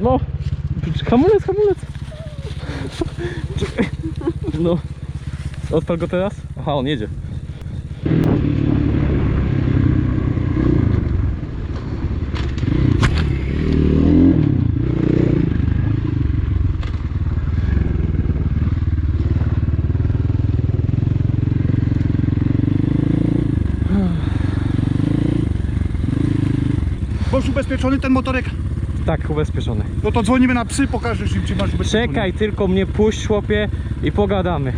No, hamulec, hamulec. No. Odpal go teraz? Aha, on jedzie. Masz ubezpieczony ten motorek? Tak, ubezpieczony. No to dzwonimy na psy, pokażesz im, czy masz ubezpieczony. Czekaj, tylko mnie puść, chłopie, i pogadamy.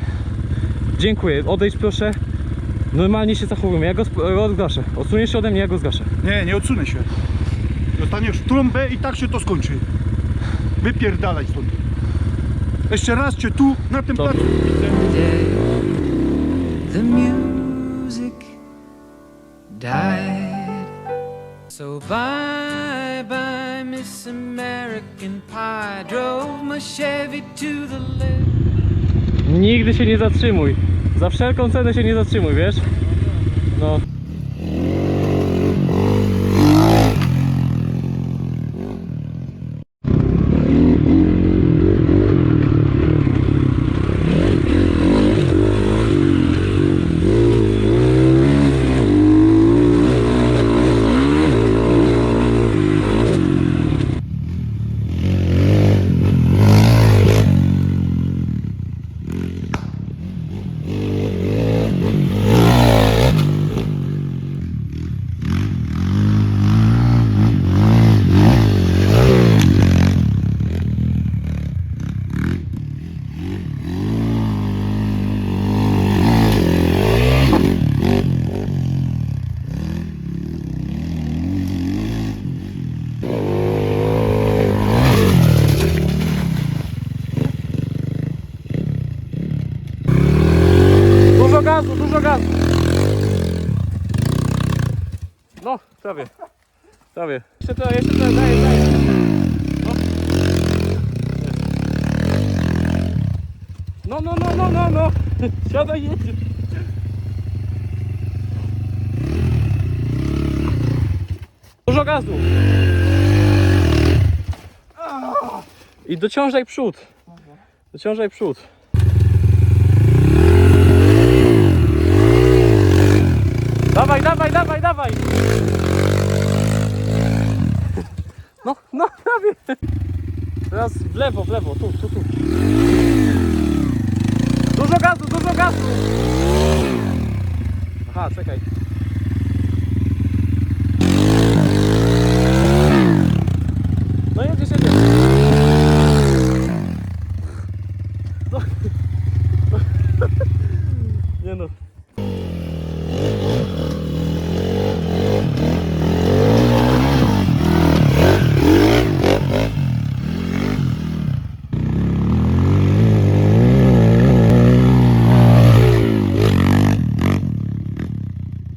Dziękuję, odejdź proszę. Normalnie się zachowujemy, ja go sp- odgaszę. Odsuniesz się ode mnie, ja go zgaszę. Nie, nie odsunę się. Dostaniesz trąbę i tak się to skończy. Wypierdalaj stąd. Jeszcze raz cię tu, na tym To- placu widzę. day the music died. So bye bye, Miss American Pie. Drove my Chevy to the left. Nigdy się nie zatrzymuj. Za wszelką cenę się nie zatrzymuj, wiesz? No. Dużo gazu, dużo gazu. No, prawie. Prawie. Jeszcze trochę, jeszcze trochę, daję, daję. No, no, no, no, no, no. Siadaj, jedzie. Dużo gazu. I dociążaj przód. Dociążaj przód. Dawaj, dawaj, dawaj, dawaj! No, no, prawie. Teraz w lewo, w lewo, tu, tu, tu. Dużo gazu, dużo gazu! Aha, czekaj.